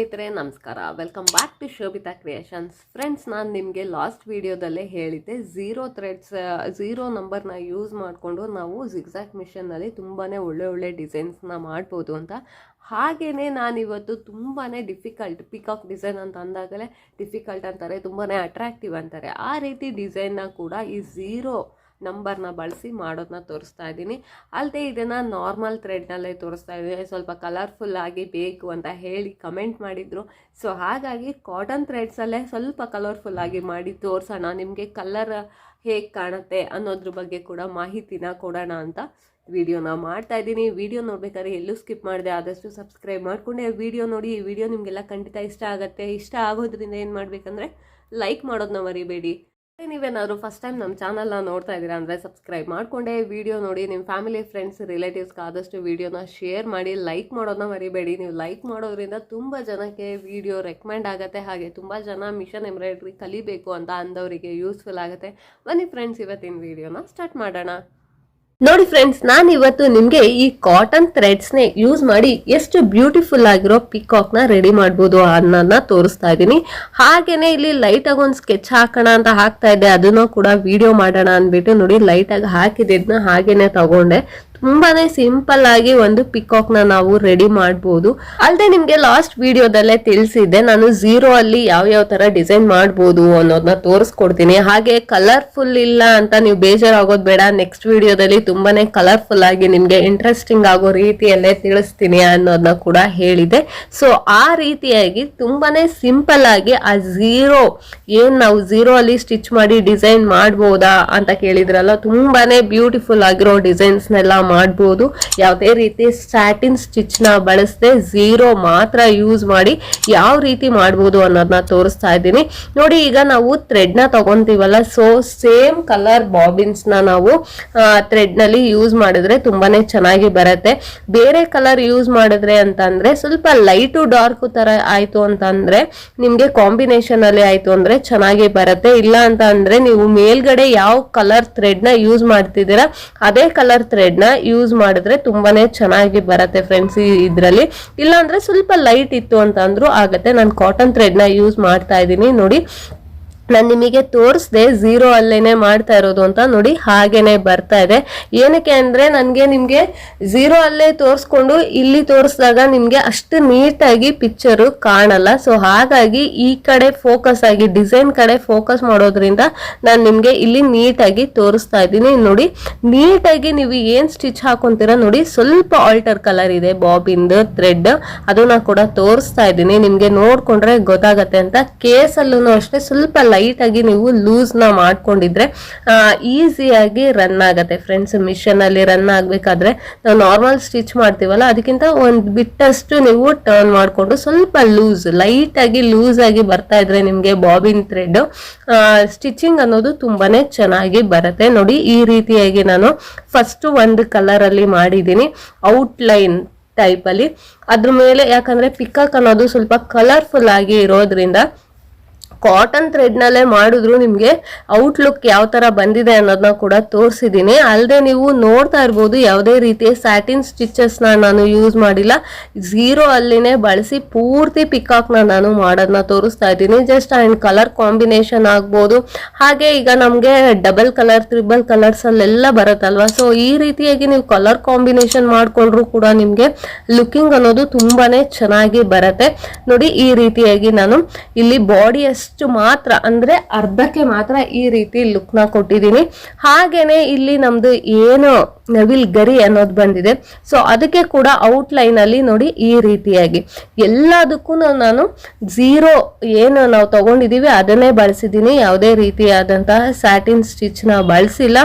ಸ್ನೇಹಿತರೆ, ನಮಸ್ಕಾರ. Welcome back to Shobhita creations friends ನಾನು ನಿಮಗೆ ಲಾಸ್ಟ್ ವಿಡಿಯೋದಲ್ಲೇ ಹೇಳಿದ್ದೆ ಝೀರೋ ಥ್ರೆಡ್ಸ್ ಝೀರೋ ನಂಬರ್ನ ಯೂಸ್ ಮಾಡಿಕೊಂಡು ನಾವು ಜಿಗ್ಸಾಕ್ ಮಿಷನ್ನಲ್ಲಿ ತುಂಬಾ ಒಳ್ಳೆ ಒಳ್ಳೆ ಡಿಸೈನ್ಸ್ನ ಮಾಡ್ಬೋದು ಅಂತ. ಹಾಗೆಯೇ ನಾನಿವತ್ತು ತುಂಬಾ ಡಿಫಿಕಲ್ಟ್ ಪಿಕಾಕ್ ಡಿಸೈನ್ ಅಂತ ಅಂದಾಗಲೇ ಡಿಫಿಕಲ್ಟ್ ಅಂತಾರೆ ತುಂಬಾ ಅಟ್ರಾಕ್ಟಿವ್ ಅಂತಾರೆ. ಆ ರೀತಿ ಡಿಸೈನ್ನ ಕೂಡ ಈ ಝೀರೋ ನಂಬರ್ನ ಬಳಸಿ ಮಾಡೋದನ್ನ ತೋರಿಸ್ತಾ ಇದ್ದೀನಿ. ಅಲ್ಲದೆ ಇದನ್ನು ನಾರ್ಮಲ್ ಥ್ರೆಡ್ನಲ್ಲೇ ತೋರಿಸ್ತಾ ಇದ್ದೀನಿ. ಸ್ವಲ್ಪ ಕಲರ್ಫುಲ್ ಆಗಿ ಬೇಕು ಅಂತ ಹೇಳಿ ಕಮೆಂಟ್ ಮಾಡಿದರು. ಸೊ ಹಾಗಾಗಿ ಕಾಟನ್ ಥ್ರೆಡ್ಸಲ್ಲೇ ಸ್ವಲ್ಪ ಕಲರ್ಫುಲ್ ಆಗಿ ಮಾಡಿ ತೋರಿಸೋಣ. ನಿಮಗೆ ಕಲರ್ ಹೇಗೆ ಕಾಣುತ್ತೆ ಅನ್ನೋದ್ರ ಬಗ್ಗೆ ಕೂಡ ಮಾಹಿತಿನ ಕೊಡೋಣ ಅಂತ ವಿಡಿಯೋನ ಮಾಡ್ತಾ ಇದ್ದೀನಿ. ವಿಡಿಯೋ ನೋಡ್ಬೇಕಾದ್ರೆ ಎಲ್ಲೂ ಸ್ಕಿಪ್ ಮಾಡಿದೆ ಆದಷ್ಟು ಸಬ್ಸ್ಕ್ರೈಬ್ ಮಾಡಿಕೊಂಡೆ. ವಿಡಿಯೋ ನೋಡಿ, ಈ ವಿಡಿಯೋ ನಿಮಗೆಲ್ಲ ಖಂಡಿತ ಇಷ್ಟ ಆಗುತ್ತೆ. ಇಷ್ಟ ಆಗೋದ್ರಿಂದ ಏನು ಮಾಡಬೇಕಂದ್ರೆ, ಲೈಕ್ ಮಾಡೋದನ್ನ ಮರಿಬೇಡಿ. ನೀವೇನಾದ್ರು ಫಸ್ಟ್ ಟೈಮ್ ನಮ್ಮ ಚಾನಲ್ನ ನೋಡ್ತಾ ಇದ್ದೀರಾ ಅಂದರೆ ಸಬ್ಸ್ಕ್ರೈಬ್ ಮಾಡಿಕೊಂಡೆ ವಿಡಿಯೋ ನೋಡಿ ನಿಮ್ಮ ಫ್ಯಾಮಿಲಿ ಫ್ರೆಂಡ್ಸ್ ರಿಲೇಟಿವ್ಸ್ಗೆ ಆದಷ್ಟು ವಿಡಿಯೋನ ಶೇರ್ ಮಾಡಿ ಲೈಕ್ ಮಾಡೋದನ್ನ ಮರಿಬೇಡಿ. ನೀವು ಲೈಕ್ ಮಾಡೋದ್ರಿಂದ ತುಂಬ ಜನಕ್ಕೆ ವಿಡಿಯೋ ರೆಕಮೆಂಡ್ ಆಗುತ್ತೆ. ಹಾಗೆ ತುಂಬ ಜನ ಮಿಷನ್ ಎಂಬ್ರಾಯ್ಡ್ರಿ ಕಲಿಬೇಕು ಅಂತ ಅಂದವರಿಗೆ ಯೂಸ್ಫುಲ್ ಆಗುತ್ತೆ. ಬನ್ನಿ ಫ್ರೆಂಡ್ಸ್ ಇವತ್ತಿನ ವಿಡಿಯೋನ ಸ್ಟಾರ್ಟ್ ಮಾಡೋಣ. ನೋಡಿ ಫ್ರೆಂಡ್ಸ್ ನಾನು ಇವತ್ತು ನಿಮಗೆ ಈ ಕಾಟನ್ ಥ್ರೆಡ್ಸ್ ನೇ ಯೂಸ್ ಮಾಡಿ ಎಷ್ಟು ಬ್ಯೂಟಿಫುಲ್ ಆಗಿರೋ ಪಿಕಾಕ್ನ ರೆಡಿ ಮಾಡಬಹುದು ಅನ್ನೋದನ್ನ ತೋರಿಸ್ತಾ ಇದ್ದೀನಿ. ಹಾಗೇನೆ ಇಲ್ಲಿ ಲೈಟ್ ಆಗಿ ಒಂದು ಸ್ಕೆಚ್ ಹಾಕೋಣ ಅಂತ ಹಾಕ್ತಾ ಇದ್ದೆ, ಅದನ್ನು ಕೂಡ ವಿಡಿಯೋ ಮಾಡೋಣ ಅಂದ್ಬಿಟ್ಟು ನೋಡಿ ಲೈಟ್ ಆಗಿ ಹಾಕಿದ್ದನ್ನ ಹಾಗೇನೆ ತಗೊಂಡೆ. ತುಂಬಾನೇ ಸಿಂಪಲ್ ಆಗಿ ಒಂದು ಪಿಕಾಕ್ನ ನಾವು ರೆಡಿ ಮಾಡಬಹುದು ಅಲ್ಲದೆ ನಿಮ್ಗೆ ಲಾಸ್ಟ್ ವಿಡಿಯೋದಲ್ಲೇ ತಿಳಿಸಿದ್ದೆ, ನಾನು ಝೀರೋ ಅಲ್ಲಿ ಯಾವ ಯಾವ ತರ ಡಿಸೈನ್ ಮಾಡಬಹುದು ಅನ್ನೋದನ್ನ ತೋರಿಸ್ಕೊಡ್ತೀನಿ. ಹಾಗೆ ಕಲರ್ಫುಲ್ ಇಲ್ಲ ಅಂತ ನೀವು ಬೇಜಾರಾಗೋದು ಬೇಡ ನೆಕ್ಸ್ಟ್ ವಿಡಿಯೋದಲ್ಲಿ ತುಂಬಾನೇ ಕಲರ್ಫುಲ್ ಆಗಿ ನಿಮ್ಗೆ ಇಂಟ್ರೆಸ್ಟಿಂಗ್ ಆಗೋ ರೀತಿಯಲ್ಲೇ ತಿಳಿಸ್ತೀನಿ ಅನ್ನೋದನ್ನ ಕೂಡ ಹೇಳಿದೆ. ಸೊ ಆ ರೀತಿಯಾಗಿ ತುಂಬಾನೇ ಸಿಂಪಲ್ ಆಗಿ ಆ ಝೀರೋ ಏನ್ ನಾವು ಝೀರೋ ಅಲ್ಲಿ ಸ್ಟಿಚ್ ಮಾಡಿ ಡಿಸೈನ್ ಮಾಡ್ಬೋದಾ ಅಂತ ಕೇಳಿದ್ರಲ್ಲ, ತುಂಬಾನೇ ಬ್ಯೂಟಿಫುಲ್ ಆಗಿರೋ ಡಿಸೈನ್ಸ್ನೆಲ್ಲ ಮಾಡ್ಬೋದು. ಯಾವುದೇ ರೀತಿ ಸ್ಯಾಟಿನ್ನ ಬಳಸದೆ ಝೀರೋ ಮಾತ್ರ ಯೂಸ್ ಮಾಡಿ ಯಾವ ರೀತಿ ಮಾಡ್ಬೋದು ಅನ್ನೋದನ್ನ ತೋರಿಸ್ತಾ ಇದ್ದೀನಿ. ನೋಡಿ, ಈಗ ನಾವು ಥ್ರೆಡ್ನ ತಗೊಂತೀವಲ್ಲ ಸೊ ಸೇಮ್ ಕಲರ್ ಬಾಬಿನ್ಸ್ನ ನಾವು ಥ್ರೆಡ್ನಲ್ಲಿ ಯೂಸ್ ಮಾಡಿದ್ರೆ ತುಂಬಾನೇ ಚೆನ್ನಾಗಿ ಬರುತ್ತೆ. ಬೇರೆ ಕಲರ್ ಯೂಸ್ ಮಾಡಿದ್ರೆ ಅಂತಂದ್ರೆ ಸ್ವಲ್ಪ ಲೈಟು ಡಾರ್ಕ್ ತರ ಆಯ್ತು ಅಂತಂದ್ರೆ ನಿಮ್ಗೆ ಕಾಂಬಿನೇಷನ್ ಅಲ್ಲಿ ಆಯ್ತು ಅಂದ್ರೆ ಚೆನ್ನಾಗಿ ಬರುತ್ತೆ. ಇಲ್ಲ ಅಂತ ಅಂದ್ರೆ ನೀವು ಮೇಲ್ಗಡೆ ಯಾವ ಕಲರ್ ಥ್ರೆಡ್ನ ಯೂಸ್ ಮಾಡ್ತಿದ್ದೀರಾ, ಅದೇ ಕಲರ್ ಥ್ರೆಡ್ನ ಯೂಸ್ ಮಾಡಿದ್ರೆ ತುಂಬಾನೇ ಚೆನ್ನಾಗಿ ಬರುತ್ತೆ ಫ್ರೆಂಡ್ಸ್ ಇದ್ರಲ್ಲಿ. ಇಲ್ಲಾಂದ್ರೆ ಸ್ವಲ್ಪ ಲೈಟ್ ಇತ್ತು ಅಂತ ಅಂದ್ರೂ ಆಗತ್ತೆ. ನಾನು ಕಾಟನ್ ಥ್ರೆಡ್ನ ಯೂಸ್ ಮಾಡ್ತಾ ಇದ್ದೀನಿ. ನೋಡಿ ನಾನು ನಿಮಗೆ ತೋರಿಸ್ದೆ ಝೀರೋ ಅಲ್ಲೇನೆ ಮಾಡ್ತಾ ಇರೋದು ಅಂತ ನೋಡಿ ಹಾಗೇನೆ ಬರ್ತಾ ಇದೆ. ಏನಕ್ಕೆ ಅಂದ್ರೆ ನನಗೆ ನಿಮಗೆ ಝೀರೋ ಅಲ್ಲೇ ತೋರಿಸ್ಕೊಂಡು ಇಲ್ಲಿ ತೋರಿಸಿದಾಗ ನಿಮಗೆ ಅಷ್ಟು ನೀಟಾಗಿ ಪಿಕ್ಚರು ಕಾಣಲ್ಲ. ಸೊ ಹಾಗಾಗಿ ಈ ಕಡೆ ಫೋಕಸ್ ಆಗಿ ಡಿಸೈನ್ ಕಡೆ ಫೋಕಸ್ ಮಾಡೋದ್ರಿಂದ ನಾನು ನಿಮಗೆ ಇಲ್ಲಿ ನೀಟಾಗಿ ತೋರಿಸ್ತಾ ಇದ್ದೀನಿ. ನೋಡಿ, ನೀಟಾಗಿ ನೀವು ಏನು ಸ್ಟಿಚ್ ಹಾಕೊತೀರ ನೋಡಿ, ಸ್ವಲ್ಪ ಆಲ್ಟರ್ ಕಲರ್ ಇದೆ ಬಾಬಿಂದು ಥ್ರೆಡ್ ಅದನ್ನ ಕೂಡ ತೋರಿಸ್ತಾ ಇದ್ದೀನಿ. ನಿಮಗೆ ನೋಡ್ಕೊಂಡ್ರೆ ಗೊತ್ತಾಗತ್ತೆ ಅಂತ. ಕೇಸಲ್ಲೂ ಅಷ್ಟೇ, ಸ್ವಲ್ಪ ಆಗಿ ನೀವು ಲೂಸ್ನ ಮಾಡ್ಕೊಂಡಿದ್ರೆ ಈಸಿಯಾಗಿ ರನ್ ಆಗತ್ತೆ ಫ್ರೆಂಡ್ಸ್ ಮಿಷನ್ ಅಲ್ಲಿ ರನ್ ಆಗ್ಬೇಕಾದ್ರೆ ನಾವು ನಾರ್ಮಲ್ ಸ್ಟಿಚ್ ಮಾಡ್ತೀವಲ್ಲ, ಅದಕ್ಕಿಂತ ಒಂದ್ ಬಿಟ್ಟಷ್ಟು ನೀವು ಟರ್ನ್ ಮಾಡಿಕೊಂಡು ಸ್ವಲ್ಪ ಲೂಸ್ ಲೈಟ್ ಆಗಿ ಲೂಸ್ ಆಗಿ ಬರ್ತಾ ಇದ್ರೆ ನಿಮ್ಗೆ ಬಾಬಿನ್ ಥ್ರೆಡ್ ಸ್ಟಿಚಿಂಗ್ ಅನ್ನೋದು ತುಂಬಾನೇ ಚೆನ್ನಾಗಿ ಬರುತ್ತೆ. ನೋಡಿ, ಈ ರೀತಿಯಾಗಿ ನಾನು ಫಸ್ಟ್ ಒಂದು ಕಲರ್ ಅಲ್ಲಿ ಮಾಡಿದ್ದೀನಿ, ಔಟ್ಲೈನ್ ಟೈಪ್ ಅಲ್ಲಿ ಅದ್ರ ಮೇಲೆ ಯಾಕಂದ್ರೆ ಪಿಕಾಕ್ ಅನ್ನೋದು ಸ್ವಲ್ಪ ಕಲರ್ಫುಲ್ ಆಗಿ ಇರೋದ್ರಿಂದ ಕಾಟನ್ ಥ್ರೆಡ್ನಲ್ಲೇ ಮಾಡಿದ್ರು ನಿಮಗೆ ಔಟ್ಲುಕ್ ಯಾವ ಥರ ಬಂದಿದೆ ಅನ್ನೋದನ್ನ ಕೂಡ ತೋರಿಸಿದ್ದೀನಿ ಅಲ್ಲದೆ ನೀವು ನೋಡ್ತಾ ಇರ್ಬೋದು ಯಾವುದೇ ರೀತಿಯ ಸ್ಯಾಟಿನ್ ಸ್ಟಿಚಸ್ನ ನಾನು ಯೂಸ್ ಮಾಡಿಲ್ಲ. ಝೀರೋ ಅಲ್ಲಿನೇ ಬಳಸಿ ಪೂರ್ತಿ ಪಿಕಾಕ್ನ ನಾನು ಮಾಡೋದನ್ನ ತೋರಿಸ್ತಾ ಇದ್ದೀನಿ. ಜಸ್ಟ್ ಆ್ಯಂಡ್ ಕಲರ್ ಕಾಂಬಿನೇಷನ್ ಆಗ್ಬೋದು. ಹಾಗೆ ಈಗ ನಮಗೆ ಡಬಲ್ ಕಲರ್ ತ್ರಿಬಲ್ ಕಲರ್ಸ್ ಅಲ್ಲೆಲ್ಲ ಬರುತ್ತಲ್ವಾ? ಸೊ ಈ ರೀತಿಯಾಗಿ ನೀವು ಕಲರ್ ಕಾಂಬಿನೇಷನ್ ಮಾಡಿಕೊಂಡ್ರು ಕೂಡ ನಿಮಗೆ ಲುಕಿಂಗ್ ಅನ್ನೋದು ತುಂಬಾ ಚೆನ್ನಾಗಿ ಬರುತ್ತೆ. ನೋಡಿ, ಈ ರೀತಿಯಾಗಿ ನಾನು ಇಲ್ಲಿ ಬಾಡಿ ಅಷ್ಟು ಮಾತ್ರ ಅಂದ್ರೆ ಅರ್ಧಕ್ಕೆ ಮಾತ್ರ ಈ ರೀತಿ ಲುಕ್ನ ಕೊಟ್ಟಿದ್ದೀನಿ. ಹಾಗೇನೆ ಇಲ್ಲಿ ನಮ್ದು ಏನು ನವಿಲ್ ಗರಿ ಅನ್ನೋದು ಬಂದಿದೆ. ಸೊ ಅದಕ್ಕೆ ಕೂಡ ಔಟ್ಲೈನ್ ಅಲ್ಲಿ ನೋಡಿ ಈ ರೀತಿಯಾಗಿ. ಎಲ್ಲದಕ್ಕೂ ನಾನು ಝೀರೋ ಏನು ನಾವು ತಗೊಂಡಿದೀವಿ, ಅದನ್ನೇ ಬಳಸಿದ್ದೀನಿ. ಯಾವುದೇ ರೀತಿಯಾದಂತಹ ಸ್ಯಾಟಿನ್ ಸ್ಟಿಚ್ನ ಬಳಸಿಲ್ಲ.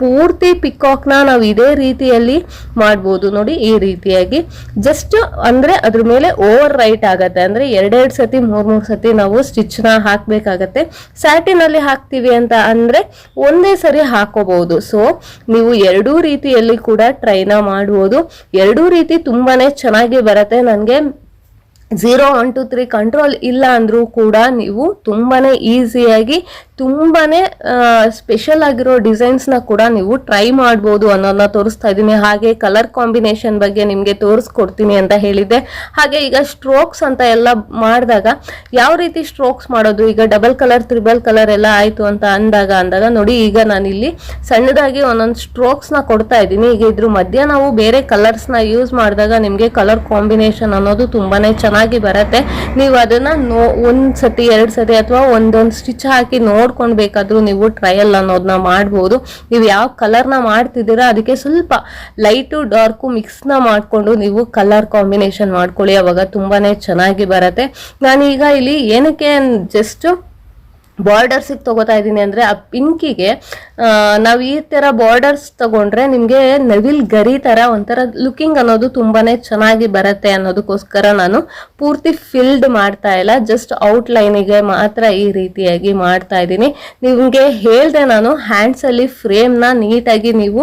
ಪೂರ್ತಿ ಪಿಕಾಕ್ನ ನಾವು ಇದೇ ರೀತಿಯಲ್ಲಿ ಮಾಡ್ಬೋದು ನೋಡಿ ಈ ರೀತಿಯಾಗಿ. ಜಸ್ಟ್ ಅಂದ್ರೆ ಅದ್ರ ಮೇಲೆ ಓವರ್ ರೈಟ್ ಆಗತ್ತೆ. ಅಂದ್ರೆ ಎರಡೆರಡು ಸತಿ ಮೂರು ಮೂರು ಸತಿ ನಾವು ಸ್ಟಿಚ್ನ ಸ್ಯಾಟಿನಲ್ಲಿ ಹಾಕ್ತಿವಿ ಅಂತ ಅಂದ್ರೆ ಒಂದೇ ಸರಿ ಹಾಕೋಬಹುದು. ಸೊ ನೀವು ಎರಡೂ ರೀತಿಯಲ್ಲಿ ಕೂಡ ಟ್ರೈನ ಮಾಡುವುದು ಎರಡೂ ರೀತಿ ತುಂಬಾನೇ ಚೆನ್ನಾಗಿ ಬರುತ್ತೆ. ನನಗೆ zero one two three control ಇಲ್ಲ ಅಂದರೂ ಕೂಡ ನೀವು ತುಂಬಾ ಈಸಿಯಾಗಿ ತುಂಬಾ ಸ್ಪೆಷಲ್ ಆಗಿರೋ ಡಿಸೈನ್ಸ್ನ ಕೂಡ ನೀವು ಟ್ರೈ ಮಾಡ್ಬೋದು ಅನ್ನೋದನ್ನ ತೋರಿಸ್ತಾ ಇದ್ದೀನಿ. ಹಾಗೆ ಕಲರ್ ಕಾಂಬಿನೇಷನ್ ಬಗ್ಗೆ ನಿಮಗೆ ತೋರಿಸ್ಕೊಡ್ತೀನಿ ಅಂತ ಹೇಳಿದ್ದೆ. ಹಾಗೆ ಈಗ ಸ್ಟ್ರೋಕ್ಸ್ ಅಂತ ಎಲ್ಲ ಮಾಡಿದಾಗ ಯಾವ ರೀತಿ ಸ್ಟ್ರೋಕ್ಸ್ ಮಾಡೋದು? ಈಗ ಡಬಲ್ ಕಲರ್ ತ್ರಿಬಲ್ ಕಲರ್ ಎಲ್ಲ ಆಯಿತು ಅಂತ ಅಂದಾಗ ಅಂದಾಗ ನೋಡಿ, ಈಗ ನಾನಿಲ್ಲಿ ಸಣ್ಣದಾಗಿ ಒಂದೊಂದು ಸ್ಟ್ರೋಕ್ಸ್ನ ಕೊಡ್ತಾ ಇದ್ದೀನಿ. ಈಗ ಇದ್ರ ಮಧ್ಯೆ ನಾವು ಬೇರೆ ಕಲರ್ಸ್ನ ಯೂಸ್ ಮಾಡಿದಾಗ ನಿಮಗೆ ಕಲರ್ ಕಾಂಬಿನೇಷನ್ ಅನ್ನೋದು ತುಂಬಾ ಚೆನ್ನಾಗಿ ಬರುತ್ತೆ. ನೀವು ಅದನ್ನ ನೋ, ಒಂದ್ ಸತಿ, ಎರಡು ಸತಿ ಅಥವಾ ಒಂದೊಂದು ಸ್ಟಿಚ್ ಹಾಕಿ ನೋಡ್ಕೊಂಡು ಬೇಕಾದ್ರೂ ನೀವು ಟ್ರಯಲ್ ಅನ್ನೋದನ್ನ ಮಾಡ್ಬೋದು. ನೀವು ಯಾವ ಕಲರ್ನ ಮಾಡ್ತಿದ್ದೀರಾ, ಅದಕ್ಕೆ ಸ್ವಲ್ಪ ಲೈಟು ಡಾರ್ಕು ಮಿಕ್ಸ್ನ ಮಾಡಿಕೊಂಡು ನೀವು ಕಲರ್ ಕಾಂಬಿನೇಷನ್ ಮಾಡ್ಕೊಳ್ಳಿ. ಅವಾಗ ತುಂಬಾನೇ ಚೆನ್ನಾಗಿ ಬರುತ್ತೆ. ನಾನೀಗ ಇಲ್ಲಿ ಏನಕ್ಕೆ ಜಸ್ಟ್ ಬಾರ್ಡರ್ಸಿಗೆ ತಗೋತಾ ಇದ್ದೀನಿ ಅಂದರೆ ಆ ಪಿಂಕಿಗೆ ನಾವು ಈ ಥರ ಬಾರ್ಡರ್ಸ್ ತಗೊಂಡ್ರೆ ನಿಮಗೆ ನವಿಲ್ ಗರಿ ಥರ ಒಂಥರ ಲುಕಿಂಗ್ ಅನ್ನೋದು ತುಂಬಾ ಚೆನ್ನಾಗಿ ಬರುತ್ತೆ ಅನ್ನೋದಕ್ಕೋಸ್ಕರ ನಾನು ಪೂರ್ತಿ ಫಿಲ್ಡ್ ಮಾಡ್ತಾ ಇಲ್ಲ. ಜಸ್ಟ್ ಔಟ್ಲೈನಿಗೆ ಮಾತ್ರ ಈ ರೀತಿಯಾಗಿ ಮಾಡ್ತಾ ಇದ್ದೀನಿ. ನಿಮಗೆ ಹೇಳಿದೆ ನಾನು ಹ್ಯಾಂಡ್ಸಲ್ಲಿ ಫ್ರೇಮ್ನ ನೀಟಾಗಿ ನೀವು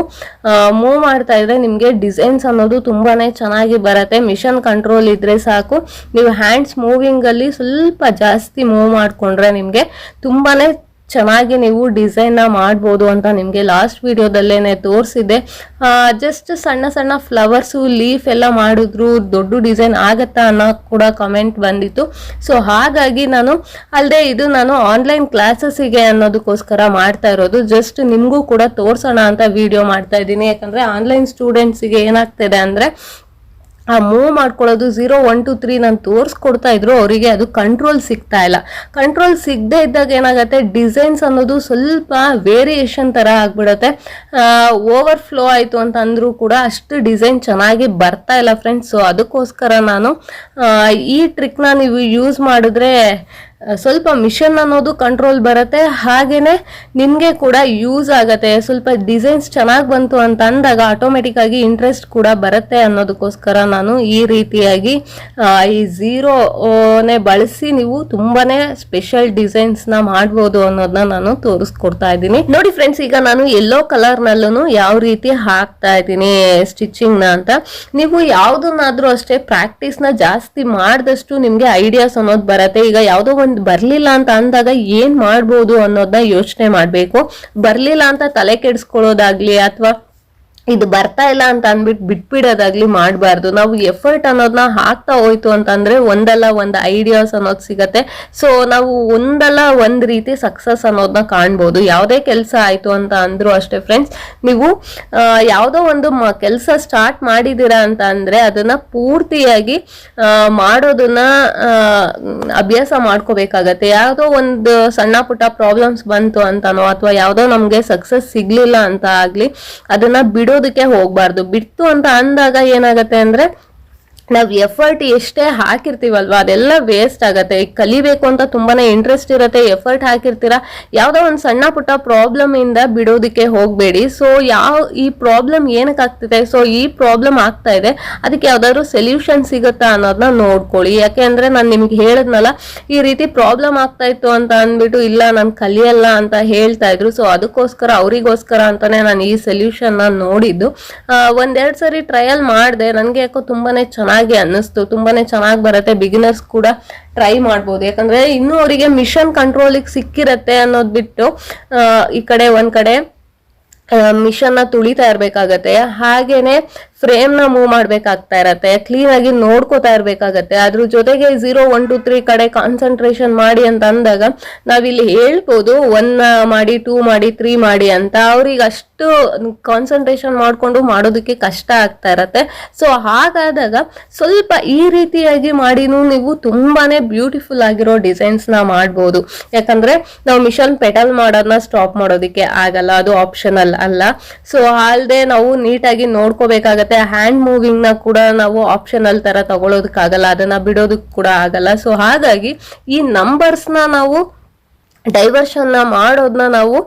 ಮೂವ್ ಮಾಡ್ತಾ ಇದ್ರೆ ನಿಮಗೆ ಡಿಸೈನ್ಸ್ ಅನ್ನೋದು ತುಂಬಾ ಚೆನ್ನಾಗಿ ಬರುತ್ತೆ. ಮಿಷನ್ ಕಂಟ್ರೋಲ್ ಇದ್ರೆ ಸಾಕು. ನೀವು ಹ್ಯಾಂಡ್ಸ್ ಮೂವಿಂಗಲ್ಲಿ ಸ್ವಲ್ಪ ಜಾಸ್ತಿ ಮೂವ್ ಮಾಡಿಕೊಂಡ್ರೆ ನಿಮಗೆ ತುಂಬಾನೇ ಚೆನ್ನಾಗಿ ನೀವು ಡಿಸೈನ್ನ ಮಾಡ್ಬೋದು ಅಂತ ನಿಮಗೆ ಲಾಸ್ಟ್ ವಿಡಿಯೋದಲ್ಲೇನೆ ತೋರಿಸಿದೆ ಜಸ್ಟ್ ಸಣ್ಣ ಸಣ್ಣ ಫ್ಲವರ್ಸು ಲೀಫ್ ಎಲ್ಲ ಮಾಡಿದ್ರು ದೊಡ್ಡ ಡಿಸೈನ್ ಆಗತ್ತಾ ಅನ್ನೋ ಕೂಡ ಕಮೆಂಟ್ ಬಂದಿತ್ತು. ಸೊ ಹಾಗಾಗಿ ನಾನು ಅಲ್ಲದೆ ಇದು ನಾನು ಆನ್ಲೈನ್ ಕ್ಲಾಸಸ್ಸಿಗೆ ಅನ್ನೋದಕ್ಕೋಸ್ಕರ ಮಾಡ್ತಾ ಇರೋದು. ಜಸ್ಟ್ ನಿಮಗೂ ಕೂಡ ತೋರಿಸೋಣ ಅಂತ ವಿಡಿಯೋ ಮಾಡ್ತಾ ಇದ್ದೀನಿ. ಯಾಕಂದರೆ ಆನ್ಲೈನ್ ಸ್ಟೂಡೆಂಟ್ಸಿಗೆ ಏನಾಗ್ತಿದೆ ಅಂದರೆ ಆ ಮೂವ್ ಮಾಡ್ಕೊಳ್ಳೋದು ಝೀರೋ ಒನ್ ಟು ತ್ರೀ ನಾನು ತೋರಿಸ್ಕೊಡ್ತಾ ಇದ್ರು ಅವರಿಗೆ ಅದು ಕಂಟ್ರೋಲ್ ಸಿಗ್ತಾ ಇಲ್ಲ. ಕಂಟ್ರೋಲ್ ಸಿಗದೆ ಇದ್ದಾಗ ಏನಾಗುತ್ತೆ? ಡಿಸೈನ್ಸ್ ಅನ್ನೋದು ಸ್ವಲ್ಪ ವೇರಿಯೇಷನ್ ಥರ ಆಗ್ಬಿಡುತ್ತೆ. ಓವರ್ ಫ್ಲೋ ಆಯಿತು ಅಂತ ಅಂದರೂ ಕೂಡ ಅಷ್ಟು ಡಿಸೈನ್ ಚೆನ್ನಾಗಿ ಬರ್ತಾ ಇಲ್ಲ ಫ್ರೆಂಡ್ಸ್ ಸೊ ಅದಕ್ಕೋಸ್ಕರ ನಾನು ಈ ಟ್ರಿಕ್ನ ನೀವು ಯೂಸ್ ಮಾಡಿದ್ರೆ ಸ್ವಲ್ಪ ಮಿಷನ್ ಅನ್ನೋದು ಕಂಟ್ರೋಲ್ ಬರುತ್ತೆ. ಹಾಗೇನೆ ನಿಮಗೆ ಕೂಡ ಯೂಸ್ ಆಗುತ್ತೆ. ಸ್ವಲ್ಪ ಡಿಸೈನ್ಸ್ ಚೆನ್ನಾಗಿ ಬಂತು ಅಂತ ಅಂದಾಗ ಆಟೋಮೆಟಿಕ್ ಆಗಿ ಇಂಟ್ರೆಸ್ಟ್ ಕೂಡ ಬರುತ್ತೆ ಅನ್ನೋದಕ್ಕೋಸ್ಕರ ನಾನು ಈ ರೀತಿಯಾಗಿ ಈ ಝೀರೋನೇ ಬಳಸಿ ನೀವು ತುಂಬಾನೇ ಸ್ಪೆಷಲ್ ಡಿಸೈನ್ಸ್ನ ಮಾಡ್ಬೋದು ಅನ್ನೋದನ್ನ ನಾನು ತೋರಿಸ್ಕೊಡ್ತಾ ಇದ್ದೀನಿ. ನೋಡಿ ಫ್ರೆಂಡ್ಸ್ ಈಗ ನಾನು ಎಲ್ಲೋ ಕಲರ್ನಲ್ಲೂ ಯಾವ ರೀತಿ ಹಾಕ್ತಾ ಇದ್ದೀನಿ ಸ್ಟಿಚಿಂಗ್ನ ಅಂತ. ನೀವು ಯಾವುದನ್ನಾದ್ರೂ ಅಷ್ಟೇ ಪ್ರಾಕ್ಟೀಸ್ನ ಜಾಸ್ತಿ ಮಾಡಿದಷ್ಟು ನಿಮಗೆ ಐಡಿಯಾಸ್ ಅನ್ನೋದು ಬರುತ್ತೆ. ಈಗ ಯಾವುದೋ ಬರಲಿಲ್ಲ ಅಂತ ಅಂದಾಗ ಏನು ಮಾಡ್ಬೋದು ಅನ್ನೋದನ್ನ ಯೋಚನೆ ಮಾಡಬೇಕು. ಬರ್ಲಿಲ್ಲ ಅಂತ ತಲೆ ಕೆಡಿಸ್ಕೊಳ್ಳೋದಾಗ್ಲಿ ಅಥವಾ ಇದು ಬರ್ತಾ ಇಲ್ಲ ಅಂತ ಅಂದ್ಬಿಟ್ಟು ಬಿಟ್ಬಿಡೋದಾಗ್ಲಿ ಮಾಡಬಾರ್ದು. ನಾವು ಎಫರ್ಟ್ ಅನ್ನೋದನ್ನ ಹಾಕ್ತಾ ಹೋಯ್ತು ಅಂತಂದ್ರೆ ಒಂದಲ್ಲ ಒಂದು ಐಡಿಯಾಸ್ ಅನ್ನೋದು ಸಿಗತ್ತೆ. ಸೊ ನಾವು ಒಂದಲ್ಲ ಒಂದ್ ರೀತಿ ಸಕ್ಸಸ್ ಅನ್ನೋದನ್ನ ಕಾಣ್ಬೋದು. ಯಾವುದೇ ಕೆಲಸ ಆಯ್ತು ಅಂತ ಅಂದ್ರು ಅಷ್ಟೇ ಫ್ರೆಂಡ್ಸ್ ನೀವು ಯಾವುದೋ ಒಂದು ಕೆಲಸ ಸ್ಟಾರ್ಟ್ ಮಾಡಿದ್ದೀರಾ ಅಂತ ಅಂದ್ರೆ ಅದನ್ನ ಪೂರ್ತಿಯಾಗಿ ಮಾಡೋದನ್ನ ಅಭ್ಯಾಸ ಮಾಡ್ಕೋಬೇಕಾಗತ್ತೆ. ಯಾವುದೋ ಒಂದು ಸಣ್ಣ ಪುಟ್ಟ ಪ್ರಾಬ್ಲಮ್ಸ್ ಬಂತು ಅಂತಾನೋ ಅಥವಾ ಯಾವುದೋ ನಮಗೆ ಸಕ್ಸಸ್ ಸಿಗ್ಲಿಲ್ಲ ಅಂತ ಆಗ್ಲಿ, ಅದನ್ನ ಬಿಡೋದಕ್ಕೆ ಹೋಗ್ಬಾರ್ದು. ಬಿಡ್ತು ಅಂತ ಅಂದಾಗ ಏನಾಗತ್ತೆ ಅಂದ್ರೆ ನಾವು ಎಫರ್ಟ್ ಎಷ್ಟೇ ಹಾಕಿರ್ತೀವಲ್ವ, ಅದೆಲ್ಲ ವೇಸ್ಟ್ ಆಗುತ್ತೆ. ಕಲಿಬೇಕು ಅಂತ ತುಂಬಾನೇ ಇಂಟ್ರೆಸ್ಟ್ ಇರುತ್ತೆ ಎಫರ್ಟ್ ಹಾಕಿರ್ತೀರಾ, ಯಾವುದೋ ಒಂದು ಸಣ್ಣ ಪುಟ್ಟ ಪ್ರಾಬ್ಲಮ್ ಇಂದ ಬಿಡೋದಕ್ಕೆ ಹೋಗಬೇಡಿ. ಸೊ ಯಾವ, ಈ ಪ್ರಾಬ್ಲಮ್ ಏನಕ್ಕೆ ಆಗ್ತಿದೆ? ಸೊ ಈ ಪ್ರಾಬ್ಲಮ್ ಆಗ್ತಾ ಇದೆ. ಅದಕ್ಕೆ ಯಾವ್ದಾದ್ರು ಸೊಲ್ಯೂಷನ್ ಸಿಗುತ್ತಾ ಅನ್ನೋದನ್ನ ನೋಡ್ಕೊಳ್ಳಿ. ಯಾಕೆ ಅಂದ್ರೆ ನಾನು ನಿಮ್ಗೆ ಹೇಳಿದ್ನಲ್ಲ, ಈ ರೀತಿ ಪ್ರಾಬ್ಲಮ್ ಆಗ್ತಾ ಇತ್ತು ಅಂತ ಅಂದ್ಬಿಟ್ಟು, ಇಲ್ಲ, ನಾನು ಕಲಿಯಲ್ಲ ಅಂತ ಹೇಳ್ತಾ ಇದ್ರು. ಸೊ ಅದಕ್ಕೋಸ್ಕರ, ಅವರಿಗೋಸ್ಕರ ಅಂತಾನೆ ನಾನು ಈ ಸೊಲ್ಯೂಷನ್ ನೋಡಿದ್ದು. ಒಂದೆರಡು ಸರಿ ಟ್ರಯಲ್ ಮಾಡಿದೆ. ನನಗೆ ಯಾಕೋ ತುಂಬಾನೇ ಚೆನ್ನಾಗಿ ಅನ್ನಿಸ್ತು. ತುಂಬಾನೇ ಚೆನ್ನಾಗಿ ಬರುತ್ತೆ. ಬಿಗಿನರ್ಸ್ ಕೂಡ ಟ್ರೈ ಮಾಡ್ಬೋದು. ಯಾಕಂದ್ರೆ ಇನ್ನೂ ಅವರಿಗೆ ಮಿಷನ್ ಕಂಟ್ರೋಲಿಗೆ ಸಿಕ್ಕಿರತ್ತೆ ಅನ್ನೋದು ಬಿಟ್ಟು ಈ ಕಡೆ ಒಂದ್ ಕಡೆ ಮಿಷನ್ನ ತುಳಿತಾ ಇರಬೇಕಾಗತ್ತೆ. ಹಾಗೇನೆ ಫ್ರೇಮ್ನ ಮೂವ್ ಮಾಡ್ಬೇಕಾಗ್ತಾ ಇರತ್ತೆ ಆಗಿ ನೋಡ್ಕೋತಾ ಇರಬೇಕಾಗತ್ತೆ. ಅದ್ರ ಜೊತೆಗೆ ಝೀರೋ ಒನ್ ಟು ತ್ರೀ ಕಡೆ ಕಾನ್ಸಂಟ್ರೇಷನ್ ಮಾಡಿ ಅಂತ ಅಂದಾಗ ನಾವಿಲ್ಲಿ ಹೇಳ್ಬೋದು ಒನ್ ಮಾಡಿ ಟೂ ಮಾಡಿ ತ್ರೀ ಮಾಡಿ ಅಂತ. ಅವ್ರಿಗೆ ಅಷ್ಟು ಕಾನ್ಸಂಟ್ರೇಷನ್ ಮಾಡ್ಕೊಂಡು ಮಾಡೋದಕ್ಕೆ ಕಷ್ಟ ಆಗ್ತಾ ಇರತ್ತೆ. ಸೊ ಹಾಗಾದಾಗ ಸ್ವಲ್ಪ ಈ ರೀತಿಯಾಗಿ ಮಾಡಿನೂ ನೀವು ತುಂಬಾನೇ ಬ್ಯೂಟಿಫುಲ್ ಆಗಿರೋ ಡಿಸೈನ್ಸ್ನ ಮಾಡ್ಬೋದು. ಯಾಕಂದ್ರೆ ನಾವು ಮಿಷನ್ ಪೆಟಲ್ ಮಾಡೋದನ್ನ ಸ್ಟಾಪ್ ಮಾಡೋದಕ್ಕೆ ಆಗಲ್ಲ, ಅದು ಆಪ್ಷನಲ್ ಅಲ್ಲ. ಸೊ ಅಲ್ಲದೆ ನಾವು ನೀಟಾಗಿ ನೋಡ್ಕೋಬೇಕಾಗತ್ತೆ. ಹ್ಯಾಂಡ್ ಮೂವಿಂಗ್ನ ಕೂಡ ನಾವು ಆಪ್ಷನಲ್ ತರ ತಗೊಳೋದಕ್ಕಾಗಲ್ಲ, ಅದನ್ನ ಬಿಡೋದಕ್ಕೆ ಕೂಡ ಆಗಲ್ಲ. ಸೊ ಹಾಗಾಗಿ ಈ ನಂಬರ್ಸ್ನ ನಾವು ಡೈವರ್ಷನ್ನ ಮಾಡೋದನ್ನ ನಾವು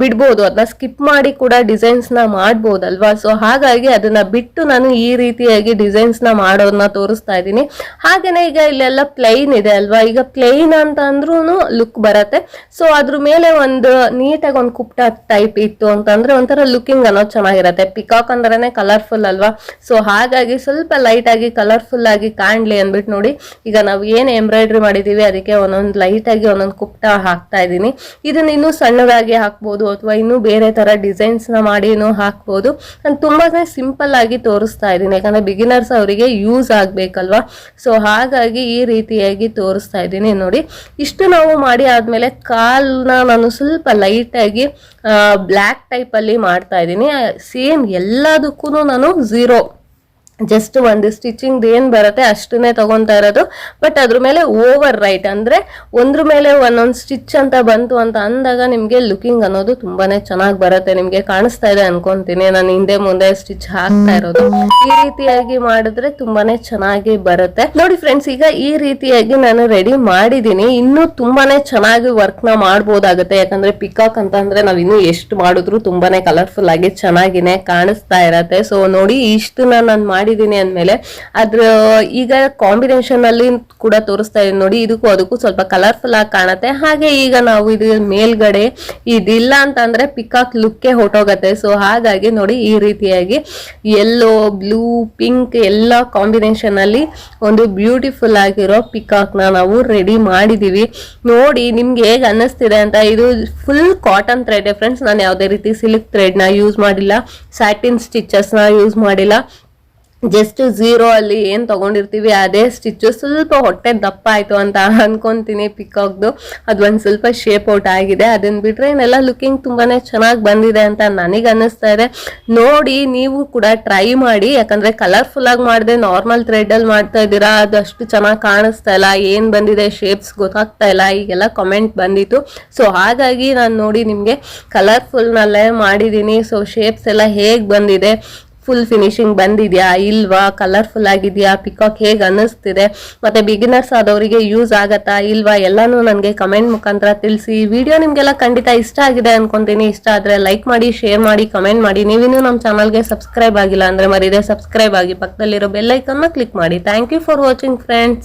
ಬಿಡ್ಬೋದು. ಅದನ್ನ ಸ್ಕಿಪ್ ಮಾಡಿ ಕೂಡ ಡಿಸೈನ್ಸ್ನ ಮಾಡ್ಬೋದಲ್ವಾ? ಸೊ ಹಾಗಾಗಿ ಅದನ್ನ ಬಿಟ್ಟು ನಾನು ಈ ರೀತಿಯಾಗಿ ಡಿಸೈನ್ಸ್ನ ಮಾಡೋದನ್ನ ತೋರಿಸ್ತಾ ಇದ್ದೀನಿ. ಹಾಗೆಯೇ ಈಗ ಇಲ್ಲೆಲ್ಲ ಪ್ಲೈನ್ ಇದೆ ಅಲ್ವಾ? ಈಗ ಪ್ಲೈನ್ ಅಂತ ಅಂದ್ರೂ ಲುಕ್ ಬರುತ್ತೆ. ಸೊ ಅದ್ರ ಮೇಲೆ ಒಂದು ನೀಟಾಗಿ ಒಂದು ಕುಪ್ಟ ಟೈಪ್ ಇತ್ತು ಅಂತಂದ್ರೆ ಒಂಥರ ಲುಕಿಂಗ್ ಅನ್ನೋದು ಚೆನ್ನಾಗಿರುತ್ತೆ. ಪಿಕಾಕ್ ಅಂದ್ರೆ ಕಲರ್ಫುಲ್ ಅಲ್ವಾ? ಸೊ ಹಾಗಾಗಿ ಸ್ವಲ್ಪ ಲೈಟ್ ಆಗಿ ಕಲರ್ಫುಲ್ ಆಗಿ ಕಾಣ್ಲಿ ಅಂದ್ಬಿಟ್ಟು ನೋಡಿ. ಈಗ ನಾವು ಏನು ಎಂಬ್ರಾಯ್ಡ್ರಿ ಮಾಡಿದೀವಿ, ಅದಕ್ಕೆ ಒಂದೊಂದು ಲೈಟ್ ಆಗಿ ಒಂದೊಂದು ಕುಪ್ಟ ಹಾಕ್ತಾ ಇದ್ದೀನಿ. ಇದನ್ನ ಇನ್ನೂ ಸಣ್ಣದಾಗಿ ಹಾಕ್ಬೋದು ಅಥವಾ ಇನ್ನೂ ಬೇರೆ ತರ ಡಿಸೈನ್ಸ್ನ ಮಾಡಿನೂ ಹಾಕ್ಬೋದು. ನಾನು ತುಂಬಾ ಸಿಂಪಲ್ ಆಗಿ ತೋರಿಸ್ತಾ ಇದ್ದೀನಿ. ಯಾಕಂದ್ರೆ ಬಿಗಿನರ್ಸ್ ಅವರಿಗೆ ಯೂಸ್ ಆಗ್ಬೇಕಲ್ವಾ? ಸೊ ಹಾಗಾಗಿ ಈ ರೀತಿಯಾಗಿ ತೋರಿಸ್ತಾ ಇದ್ದೀನಿ ನೋಡಿ. ಇಷ್ಟು ನಾವು ಮಾಡಿ ಆದ್ಮೇಲೆ ಕಾಲನ್ನ ನಾನು ಸ್ವಲ್ಪ ಲೈಟಾಗಿ ಬ್ಲ್ಯಾಕ್ ಟೈಪಲ್ಲಿ ಮಾಡ್ತಾ ಇದ್ದೀನಿ. ಸೇಮ್ ಎಲ್ಲದಕ್ಕೂ ನಾನು ಝೀರೋ ಜಸ್ಟ್ ಒಂದು ಸ್ಟಿಚಿಂಗ್ ಏನು ಬರುತ್ತೆ ಅಷ್ಟನ್ನೇ ತಗೊಂತಾ ಇರೋದು. ಬಟ್ ಅದ್ರ ಮೇಲೆ ಓವರ್ ರೈಟ್ ಅಂದ್ರೆ ಒಂದ್ರ ಮೇಲೆ ಒಂದೊಂದು ಸ್ಟಿಚ್ ಅಂತ ಬಂತು ಅಂತ ಅಂದಾಗ ನಿಮಗೆ ಲುಕಿಂಗ್ ಅನ್ನೋದು ತುಂಬಾನೇ ಚೆನ್ನಾಗಿ ಬರುತ್ತೆ. ನಿಮಗೆ ಕಾಣಿಸ್ತಾ ಇದೆ ಅನ್ಕೊಂತೀನಿ. ನಾನು ಹಿಂದೆ ಮುಂದೆ ಸ್ಟಿಚ್ ಹಾಕ್ತಾ ಇರೋದು. ಈ ರೀತಿಯಾಗಿ ಮಾಡಿದ್ರೆ ತುಂಬಾನೇ ಚೆನ್ನಾಗಿ ಬರುತ್ತೆ. ನೋಡಿ ಫ್ರೆಂಡ್ಸ್ ಈಗ ಈ ರೀತಿಯಾಗಿ ನಾನು ರೆಡಿ ಮಾಡಿದ್ದೀನಿ. ಇನ್ನೂ ತುಂಬಾನೇ ಚೆನ್ನಾಗಿ ವರ್ಕ್ನ ಮಾಡ್ಬೋದಾಗುತ್ತೆ. ಯಾಕಂದ್ರೆ ಪಿಕಾಕ್ ಅಂತ ಅಂದರೆ ನಾವು ಇನ್ನೂ ಎಷ್ಟು ಮಾಡಿದ್ರು ತುಂಬಾನೇ ಕಲರ್ಫುಲ್ ಆಗಿ ಚೆನ್ನಾಗಿನೇ ಕಾಣಿಸ್ತಾ ಇರತ್ತೆ. ಸೊ ನೋಡಿ ಇಷ್ಟನ್ನ ನಾನು ಮಾಡಿದೀನಿ ಅಂದಮೇಲೆ. ಅದ್ರ, ಈಗ ಕಾಂಬಿನೇಷನ್ ಅಲ್ಲಿ ಕೂಡ ತೋರಿಸ್ತಾ ಇದೀನಿ ನೋಡಿ, ಇದಕ್ಕೂ ಅದಕ್ಕೂ ಸ್ವಲ್ಪ ಕಲರ್ಫುಲ್ ಆಗಿ ಕಾಣತ್ತೆ. ಹಾಗೆ ಈಗ ನಾವು ಇದು ಮೇಲ್ಗಡೆ ಇದಿಲ್ಲ ಅಂತಂದ್ರೆ ಪಿಕಾಕ್ ಲುಕ್ಕೆ ಹೊಟ್ಟೋಗತ್ತೆ ಸೊ ಹಾಗಾಗಿ ನೋಡಿ, ಈ ರೀತಿಯಾಗಿ ಎಲ್ಲೋ ಬ್ಲೂ ಪಿಂಕ್ ಎಲ್ಲ ಕಾಂಬಿನೇಷನ್ ಅಲ್ಲಿ ಒಂದು ಬ್ಯೂಟಿಫುಲ್ ಆಗಿರೋ ಪಿಕಾಕ್ನ ನಾವು ರೆಡಿ ಮಾಡಿದೀವಿ. ನೋಡಿ, ನಿಮ್ಗೆ ಹೇಗ್ ಅನ್ನಿಸ್ತಿದೆ ಅಂತ, ಇದು ಫುಲ್ ಕಾಟನ್ ಥ್ರೆಡ್ ಫ್ರೆಂಡ್ಸ್ ನಾನು ಯಾವುದೇ ರೀತಿ ಸಿಲ್ಕ್ ಥ್ರೆಡ್ನ ಯೂಸ್ ಮಾಡಿಲ್ಲ. ಸ್ಯಾಟಿನ್ ಸ್ಟಿಚಸ್ನ ಯೂಸ್ ಮಾಡಿಲ್ಲ. ಜಸ್ಟ್ ಝೀರೋ ಅಲ್ಲಿ ಏನು ತಗೊಂಡಿರ್ತೀವಿ, ಅದೇ ಸ್ಟಿಚ್ಚು ಸ್ವಲ್ಪ ಹೊಟ್ಟೆ ದಪ್ಪ ಆಯ್ತು ಅಂತ ಅನ್ಕೊಂತೀನಿ ಪಿಕಾಕ್ದು. ಅದು ಒಂದ್ ಸ್ವಲ್ಪ ಶೇಪ್ ಔಟ್ ಆಗಿದೆ. ಅದನ್ನ ಬಿಟ್ರೆ ಇನ್ನೆಲ್ಲ ಲುಕಿಂಗ್ ತುಂಬಾನೇ ಚೆನ್ನಾಗಿ ಬಂದಿದೆ ಅಂತ ನನಗೆ ಅನ್ನಿಸ್ತಾ ಇದೆ. ನೋಡಿ, ನೀವು ಕೂಡ ಟ್ರೈ ಮಾಡಿ, ಯಾಕಂದ್ರೆ ಕಲರ್ಫುಲ್ ಆಗಿ ಮಾಡಿದೆ ನಾರ್ಮಲ್ ಥ್ರೆಡ್ ಅಲ್ಲಿ ಮಾಡ್ತಾ ಇದ್ದೀರಾ, ಅದು ಅಷ್ಟು ಚೆನ್ನಾಗಿ ಕಾಣಿಸ್ತಾ ಇಲ್ಲ, ಏನು ಬಂದಿದೆ ಶೇಪ್ಸ್ ಗೊತ್ತಾಗ್ತಾ ಇಲ್ಲ, ಈಗೆಲ್ಲ ಕಮೆಂಟ್ ಬಂದಿತ್ತು. ಸೊ ಹಾಗಾಗಿ ನಾನು ನೋಡಿ ನಿಮಗೆ ಕಲರ್ಫುಲ್ ಮಾಡಿದ್ದೀನಿ. ಸೊ ಶೇಪ್ಸ್ ಎಲ್ಲ ಹೇಗೆ ಬಂದಿದೆ ಫುಲ್ ಫಿನಿಶಿಂಗ್ ಬಂದಿದೆಯಾ? ಇಲ್ವಾ? ಕಲರ್ಫುಲ್ ಆಗಿದೆಯಾ? ಪಿಕಾಕ್ ಹೇಗೆ ಅನ್ನಿಸ್ತಿದೆ? ಮತ್ತೆ ಬಿಗಿನರ್ಸ್ ಆದವರಿಗೆ ಯೂಸ್ ಆಗತ್ತಾ? ಇಲ್ವಾ? ಎಲ್ಲನೂ ನನಗೆ ಕಮೆಂಟ್ ಮುಖಾಂತರ ತಿಳಿಸಿ. ವಿಡಿಯೋ ನಿಮಗೆಲ್ಲ ಖಂಡಿತ ಇಷ್ಟ ಆಗಿದೆ ಅನ್ಕೊಂತೀನಿ. ಇಷ್ಟ ಆದರೆ ಲೈಕ್ ಮಾಡಿ ಶೇರ್ ಮಾಡಿ ಕಮೆಂಟ್ ಮಾಡಿ. ನೀವಿನ್ನೂ ನಮ್ಮ ಚಾನಲ್ಗೆ ಸಬ್ಸ್ಕ್ರೈಬ್ ಆಗಿಲ್ಲ ಅಂದರೆ ಮರಿದೆ ಸಬ್ಸ್ಕ್ರೈಬ್ ಆಗಿ ಪಕ್ಕದಲ್ಲಿರೋ ಬೆಲ್ಲೈಕನ್ನ ಕ್ಲಿಕ್ ಮಾಡಿ. Thank you for watching friends